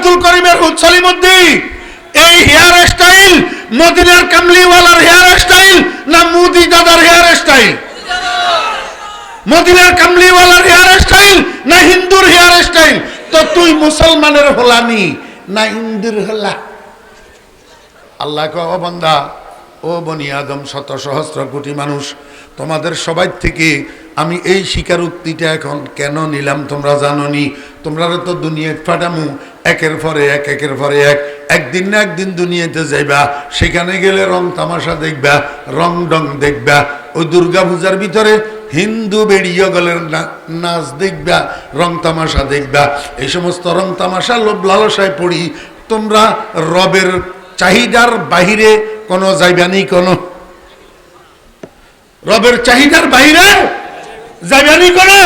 আব্দুল করিমের হুৎসলি মধ্যে এই হেয়ার স্টাইল মদিনার কামলিওয়ালার হেয়ার স্টাইল না মুদি দাদার হেয়ার স্টাইল মদিনার কামলিওয়ালার হেয়ার স্টাইল না হিন্দুর হেয়ার স্টাইল তো তুই মুসলমানের হলানি না হিন্দুর হলা? আল্লাহ ও বন্দা, ও বনি আদম, শত সহস্র কোটি মানুষ, তোমাদের সবাই থেকে আমি এই স্বীকারোক্তিটা এখন কেন নিলাম তোমরা জানো নি তোমরা তো দুনিয়ায় ফাটামু একের পরে এক, একের পরে এক। একদিন না একদিন দুনিয়াতে যাইবা, সেখানে গেলে রং তামাশা দেখবা, রং ডং দেখবা। ওই দুর্গা পূজার ভিতরে হিন্দু বেড়িয়ে গেলের নাচ দেখবা, রং তামাশা দেখবা। এই সমস্ত রং তামাশা লোভ লালসায় পড়ি, তোমরা রবের চাহিদার বাহিরে কোনো যাইবানি কোনো? রবের চাহিদার বাইরে যাইবানি কোনো?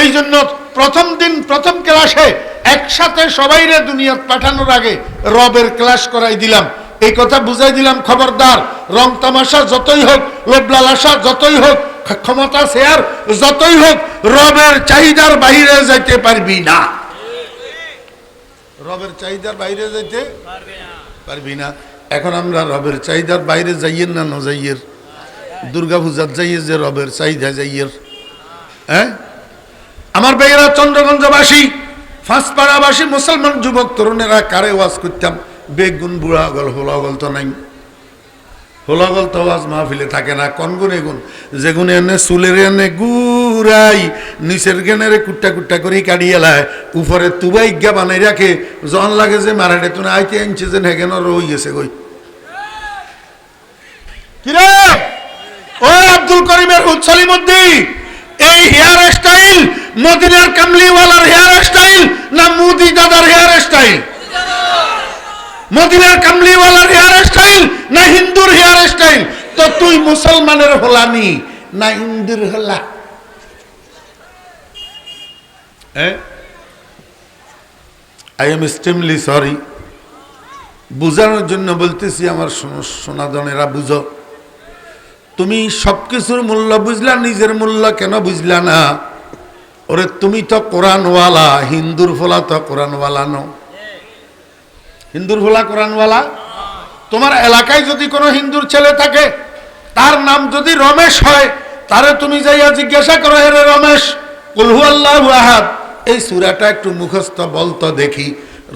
এই জন্য প্রথম দিন প্রথম ক্লাসে একসাথে সবাইরে দুনিয়াত পাঠানোর আগে রবের ক্লাস করাই দিলাম। এই কথা বুঝাই দিলাম খবরদার। রং তামাশা যতই হোক লোভলালাসা যতই হোক ক্ষমতা শেয়ার যতই হোক, রবের চাহিদার বাইরে যাইতে পারবি না। রবের চাহিদার বাইরে যাইতে পারবি না। এখন আমরা রবের চাহিদার বাইরে যাইয়ের না না যাইয়ের? দুর্গা পূজার যাইয়ে যে রবের চাহিদা যাইয়ের। হ্যাঁ? আমার বেয়েরা চন্দ্রগঞ্জবাসী, ফাঁসপাড়াবাসী, মুসলমান যুবক তরুণেরা কারে ওয়াজ করতাম? বেগুন বুড়া গল হোলা গল তো নাই। হোলাগল তো আওয়াজ মাহফিলে থাকে না। কোন গুণে যে গুণে এনে চুলের এনে গুড়াই, নিচের গেনের কুট্টা কুট্টা করে কাড়ি এলায়। উপরে তুবাই গা বানাই রাখে। জন লাগে যে মারাটে তুমি আইতে আনছে যে হেগেন রই গেছে গই কিরে? ও আব্দুল করিমের উচ্ছলি মধ্যে এই হেয়ার স্টাইল মদিনার কামলিওয়ালার হেয়ার স্টাইল না মুদি দাদার হেয়ার স্টাইল মদিনার কামলিওয়ালার হেয়ার স্টাইল না হিন্দুর হেয়ার স্টাইল তো তুই মুসলমানের হলানি না হিন্দুর হলা? আই এম এক্সট্রিমলি সরি বুঝানোর জন্য বলতেছি, আমার সোনা- সোনাদনেরা বুঝো। তুমি সব কিছুর মূল্য বুঝলা, নিজের মূল্য কেন বুঝলা না? ওরে, তুমি তো কোরআনওয়ালা, হিন্দুর ফোলা তো কোরআনওয়ালা নো হিন্দুর ফোলা কোরআনওয়ালা? তোমার এলাকায় যদি কোনো হিন্দুর ছেলে থাকে, তার নাম যদি রমেশ হয়, তারে তুমি যাইয়া জিজ্ঞাসা করো, হে রমেশ কুলহু আল্লাহ আহাদ? এই সুরাটা একটু মুখস্থ বলতো দেখি।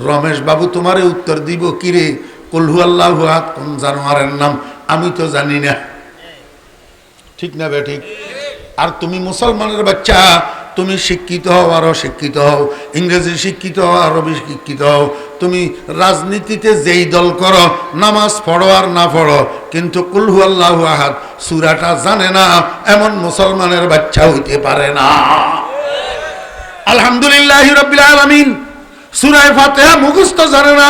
রমেশ বাবু, তোমারে উত্তর দিব কিরে? কুলহু আল্লাহ আহাদ, কোন জানোয়ারের নাম? আমি তো জানি না। ঠিক না বে ঠিক? আর তুমি মুসলমানের বাচ্চা, তুমি শিক্ষিত হও আরও শিক্ষিত হও। ইংরেজি শিক্ষিত হও আরও বেশি শিক্ষিত হও। তুমি রাজনীতিতে যেই দল করো, নামাজ পড়ো আর না পড়ো, কিন্তু কুলহু আল্লাহ আহাদ, সুরাটা জানে না, এমন মুসলমানের বাচ্চা হইতে পারে না। আলহামদুলিল্লাহ রবিল আলমিন, সুরায় ফাতেহা মুখস্থ জানে না,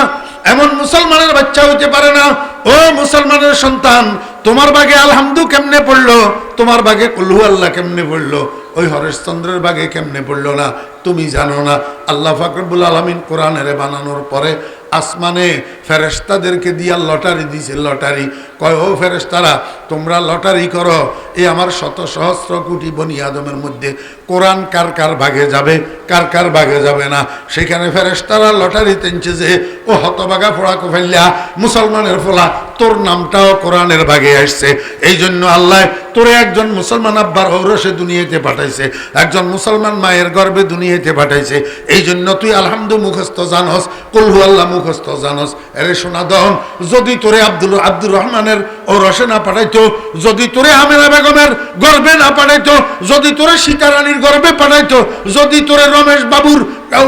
এমন মুসলমানের বাচ্চা হইতে পারে না। ও মুসলমানের সন্তান তোমার বাগে আলহামদু কেমনে পড়ল? তোমার বাগে কলহু আল্লাহ কেমনে পড়ল? ওই হরেশচন্দ্রের বাগে কেমনে পড়ল না? তুমি জানো না। আল্লাহ ফাকরবুল আলমিন কোরআনের বানানোর পরে আসমানে ফেরেস্তাদেরকে দিয়া লটারি দিছে, লটারি। কয়, ও ফেরেস্তারা তোমরা লটারি করো। এ আমার শত সহস্র কোটি বনি আদমের মধ্যে। কোরআন কার কার ভাগে যাবে, কার কার ভাগে যাবে না? সেখানে ফেরেস্তারা লটারি তেনছে যে, ও হতবাগা ফোড়া কোফেল্লা মুসলমানের ফোলা, তোর নামটাও কোরআনের ভাগে আসছে। এই জন্য আল্লাহ তোরে একজন মুসলমান আব্বার ঔরসে দুনিয়াতে পাঠাইছে, একজন মুসলমান মায়ের গর্বে দুনিয়াতে পাঠাইছে। এই জন্য তুই আলহামদু মুখস্থ জানস কুলহু আল্লাহ মুখস্থ জানস। এরে সোনা দহন, যদি তোরে আব্দুল, আব্দুর রহমানের ঔরসে না পাঠাইতো, যদি তোরে আমেনা বেগমের গর্বে না পাঠাইতো, যদি তোরে সীতারানীর গর্বে পাঠাইতো, যদি তোরে রমেশ বাবুর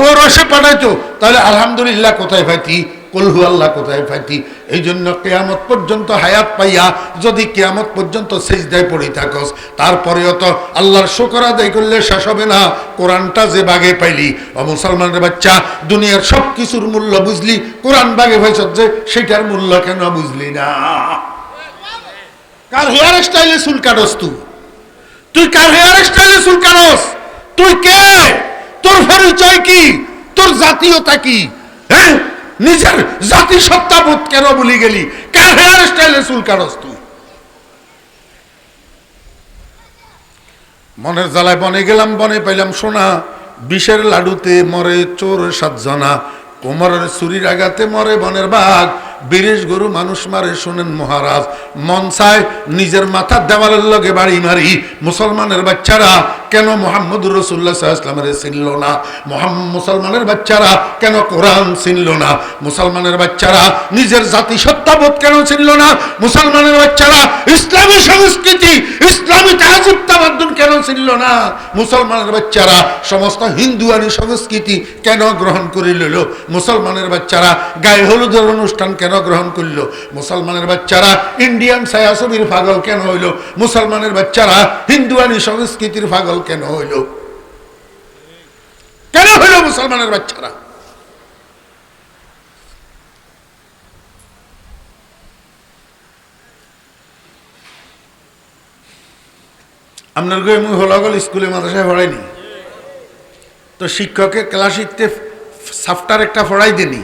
ঔরসে পাঠাইতো, তাহলে আলহামদুলিল্লাহ কোথায় পাইতি কলহু আল্লাহ কোথায় পাইতি এই জন্য কেয়ামত পর্যন্ত হায়াত পাইয়া যদি কেয়ামত পর্যন্ত সেজদায় পড়ে থাকস, তারপরেও তো আল্লাহর শোকর আদায় করলে শেষ হবে না। কোরআনটা যে বাগে পাইলি, ও মুসলমানের বাচ্চা, দুনিয়ার সব কিছুর মূল্য বুঝলি, কোরআন বাগে হয়েছ যে সেটার মূল্য কেন বুঝলি না? কার হেয়ার স্টাইলে চুল কাটস তুই? তুই কার হেয়ার স্টাইলে চুল কাটস? তুই কে? তোর পরিচয় কি? তোর জাতীয়তা কি? হ্যাঁ? নিজের জাতি সত্তাবোধ কেন বলি গেলি? কার হেয়ার স্টাইলে চুল কারস তুই? মনের জ্বালায় বনে গেলাম, বনে পাইলাম সোনা। বিষের লাডুতে মরে চোর সাতজনা। কোমরের ছুরির আগাতে মরে বনের বাঘ। বিরেশ গরু মানুষ মারে শোনেন মহারাজ। মন চায় নিজের মাথার দেওয়ালের লগে বাড়ি মারি। মুসলমানের বাচ্চারা কেন মোহাম্মদ রসুল্লাহ ইসলামের চিনল না? মুসলমানের বাচ্চারা কেন কোরআন চিনল না? মুসলমানের বাচ্চারা নিজের জাতি সত্তাবোধ কেন চিনল না? মুসলমানের বাচ্চারা ইসলামী সংস্কৃতি, ইসলামী তাহাজিব তামাদ্দুন কেন চিনল না? মুসলমানের বাচ্চারা সমস্ত হিন্দুয়ানি সংস্কৃতি কেন গ্রহণ করে লইল? মুসলমানের বাচ্চারা গায়ে হলুদের অনুষ্ঠান কেন গ্রহণ করল? মুসলমানের বাচ্চারা ইন্ডিয়ান ছায়াছবির পাগল কেন হইল? মুসলমানের বাচ্চারা হিন্দুয়ানি সংস্কৃতির পাগল কেন হইল? কেন হইল মুসলমানের বাচ্চারা? আপনার গো মুই হলাগল স্কুলে মাদ্রাসায় পড়াইনি। তো শিক্ষকে ক্লাস শিখতে সাফটার একটা ফড়াই দেনি।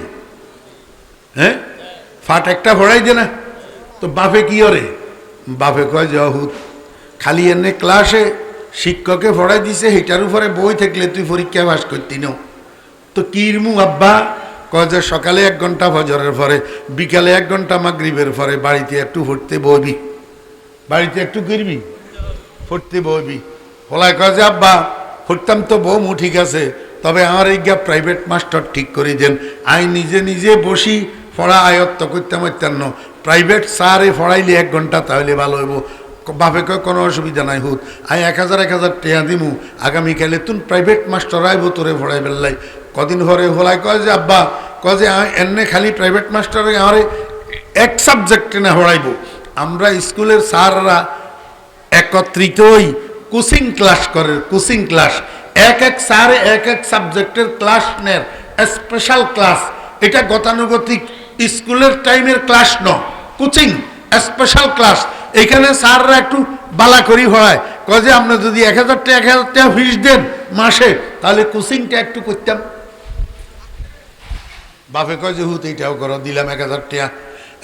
হ্যাঁ? ফাট একটা ফড়াই দে না। তো বাপে কি করে বাপে কয় জহুদ খালি এনে ক্লাসে শিক্ষকে ফড়াই দিছে সেটার উপরে বই থাকলে তুই পরীক্ষা পাস করতি ন। তো কিরমু আব্বা? কয় যে সকালে এক ঘণ্টা ফজরের পরে, বিকালে এক ঘণ্টা মাগরিবের পরে বাড়িতে একটু পড়তে বইবি। বাড়িতে একটু করবি পড়তে বইবি। হলায় কয় যে আব্বা পড়তাম তো বউ ঠিক আছে, তবে আমার এই গিয়া প্রাইভেট মাস্টার ঠিক করে দেন। আই নিজে নিজে বসি পড়া আয়ত্ত করতাম অত্যান্ন প্রাইভেট স্যারে পড়াইলে এক ঘণ্টা তাহলে ভালো হইব। বাপে কয় কোনো অসুবিধা নাই, হুত। আই এক হাজার এক হাজার টেয়া দিমু। আগামীকালে তুন প্রাইভেট মাস্টার আইব তোরে পড়াই বেললাই কদিন পরে হলাই কয় যে, আব্বা, কয় যে এনে খালি প্রাইভেট মাস্টারে আমারে এক সাবজেক্টে না পড়াইব আমরা স্কুলের স্যাররা একত্রিতই কোচিং ক্লাস করে, কোচিং ক্লাস। এক এক স্যার এক এক সাবজেক্টের ক্লাস নেন স্পেশাল ক্লাস এটা গতানুগতিক স্কুলের টাইমের ক্লাস ন, কোচিং স্পেশাল ক্লাস এখানে স্যাররা একটু বালা করি হয়, কয় যে আপনি যদি এক হাজার টাকা, এক হাজার টাকা ফিস দেন মাসে, তাহলে কোচিংটা একটু করতাম। বাপে কয় যে, হুত, এইটাও করো, দিলাম এক হাজার টাকা।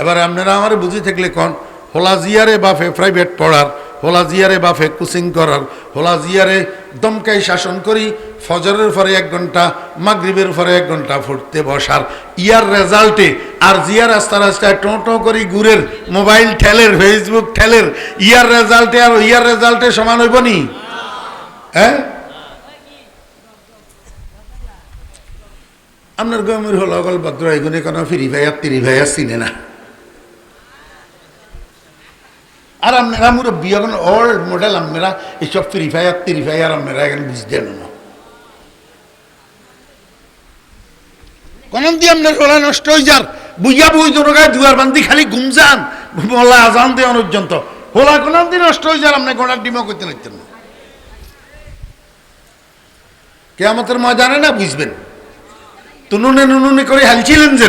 এবার আপনারা আমার বুঝি থাকলে কন, হোলা জিয়ারে বাফে প্রাইভেট পড়ার, হোলা জিয়ারে বাফে কোচিং করার, হোলা জিয়ারে দমকাই শাসন করি ফজরের পরে এক ঘণ্টা, মাগরিবের পরে এক ঘণ্টা ফুটতে বসার। ইয়ার রেজাল্টে আর জিয়ার রাস্তা রাস্তায় টো টো করি গুড়ের মোবাইল ঠেলের, ফেসবুক ঠেলের, ইয়ার রেজাল্টে আর ইয়ার রেজাল্টে সমান হইব নি? হ্যাঁ? আপনার গমের হল অগল ভদ্র এগুনে কোনো ফিরি ভাইয়া তিরি ভাইয়া চিনে না। আর আপনারা মুরব্বী এখন ওল্ড মডেল আপনারা এইসব ফ্রি ফায়ার তিরি ফায়ার আপনারা এখানে বুঝতেন না। কোন দিয়ে আপনার নষ্ট হয়ে যার। বুঝা দুয়ার খালি আজান দিয়ে পর্যন্ত হোলা কোন দিয়ে নষ্ট হয়ে যার গোড়ার ডিমও করতে না। কেয়ামতের ময়দানে না বুঝবেন? তুনুনে নুনুনে করে হালছিলেন যে।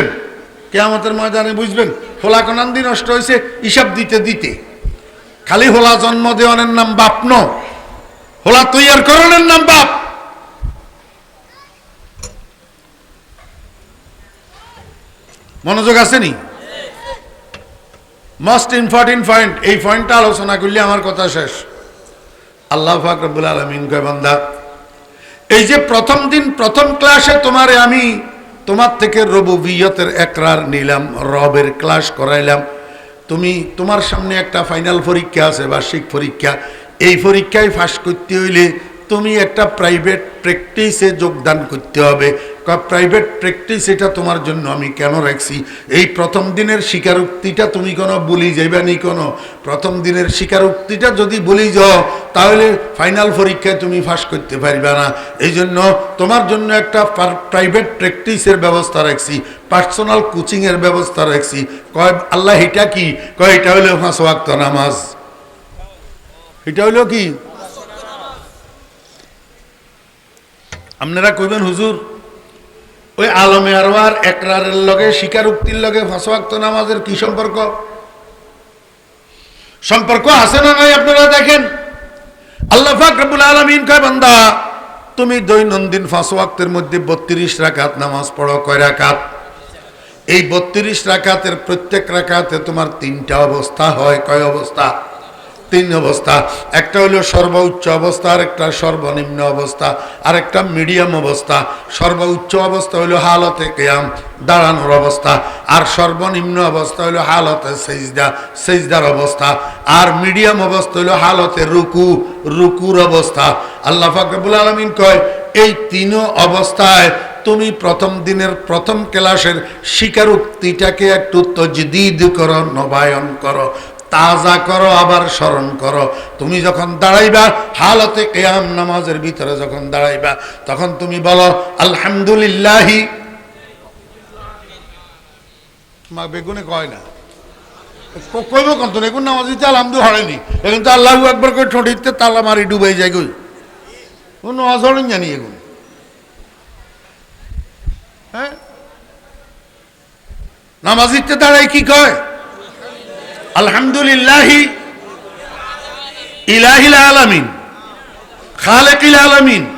কেয়ামতের ময়দানে বুঝবেন হোলা কোনান্দি নষ্ট হয়েছে হিসাব দিতে দিতে। খালি হোলা জন্ম দেওয়ানের নাম বাপ ন। হোলা তৈয়ার করণের নাম বাপ। মনোযোগ আছে নি মোস্ট ইম্পর্টেন্ট পয়েন্ট এই পয়েন্টটা আলোচনা করলে আমার কথা শেষ। আল্লাহ ফাকরুল আলমিন বান্দা, এই যে প্রথম দিন, প্রথম ক্লাসে তোমারে আমি তোমার থেকে রবুবিয়তের একরার নিলাম, রবের ক্লাস করাইলাম। তুমি তোমার সামনে একটা ফাইনাল পরীক্ষা আছে, বার্ষিক পরীক্ষা। এই পরীক্ষায় ফাঁস করতে হইলে তুমি একটা প্রাইভেট প্র্যাকটিসে যোগদান করতে হবে। প্রাইভেট প্র্যাকটিস এটা তোমার জন্য আমি কেন রাখছি? এই প্রথম দিনের স্বীকারোক্তিটা তুমি কোনো বলি যাইবা নি কোনো। প্রথম দিনের স্বীকারোক্তিটা যদি বলি যাও, তাহলে ফাইনাল পরীক্ষায় তুমি ফাঁস করতে পারবে না। এই জন্য তোমার জন্য একটা প্রাইভেট প্র্যাকটিসের ব্যবস্থা রাখছি পার্সোনাল কোচিংয়ের ব্যবস্থা রাখছি। কয়, আল্লাহ এটা কি? কয়, এটা হলো ফাঁস ওয়াক্ত নামাজ। এটা হইল কি? আপনারা কইবেন, হুজুর ওই আলমে আরওয়ার একরারের লগে, স্বীকারোক্তির লগে ফাঁসওয়াক্ত নামাজের কি সম্পর্ক? সম্পর্ক আছে না নাই আপনারা দেখেন? আল্লাহ ফাকরুল আলমিন কয়, বান্দা, তুমি দৈনন্দিন ফাঁসওয়াক্তের মধ্যে বত্রিশ রাকাত নামাজ পড়ো কয় রাকাত? এই বত্রিশ রাকাতের প্রত্যেক রাকাতে তোমার তিনটা অবস্থা হয়। কয় অবস্থা? তিন অবস্থা। একটা হলো সর্বোচ্চ অবস্থা আর একটা সর্বনিম্ন অবস্থা আর একটা মিডিয়াম অবস্থা। সর্বোচ্চ অবস্থা হলো হালতে কেয়াম, দাঁড়ানোর অবস্থা। আর সর্বনিম্ন অবস্থা হলো হালতে সেজদা, সেজদার অবস্থা। আর মিডিয়াম অবস্থা হলো হালতে রুকু, রুকুর অবস্থা। আল্লাহ ফাকবুল আলমিন কয়, এই তিন অবস্থায় তুমি প্রথম দিনের প্রথম ক্লাসের স্বীকারোক্তিটাকে একটু তজদিদ করো, নবায়ন করো। তাজা করো, আবার স্মরণ করো। তুমি যখন দাঁড়াইবা, হালতে কেয়াম নামাজের ভিতরে যখন দাঁড়াইবা, তখন তুমি বলো, আলহামদুলিল্লাহি। মা বেগুনে কয় না? কইব কন্ত এগুন নামাজ দিতে আলহামদু হয়নি এখন তো আল্লাহ একবার করে ঠোঁটিতে তালা মারি ডুবাই যায় গই নামাজ অজরণ জানি এগুন হ্যাঁ? নামাজিতে দাঁড়াই কি কয়? আলহামদুলিল্লাহি ইলাহিল আলামিন খালেকিল আলামিন।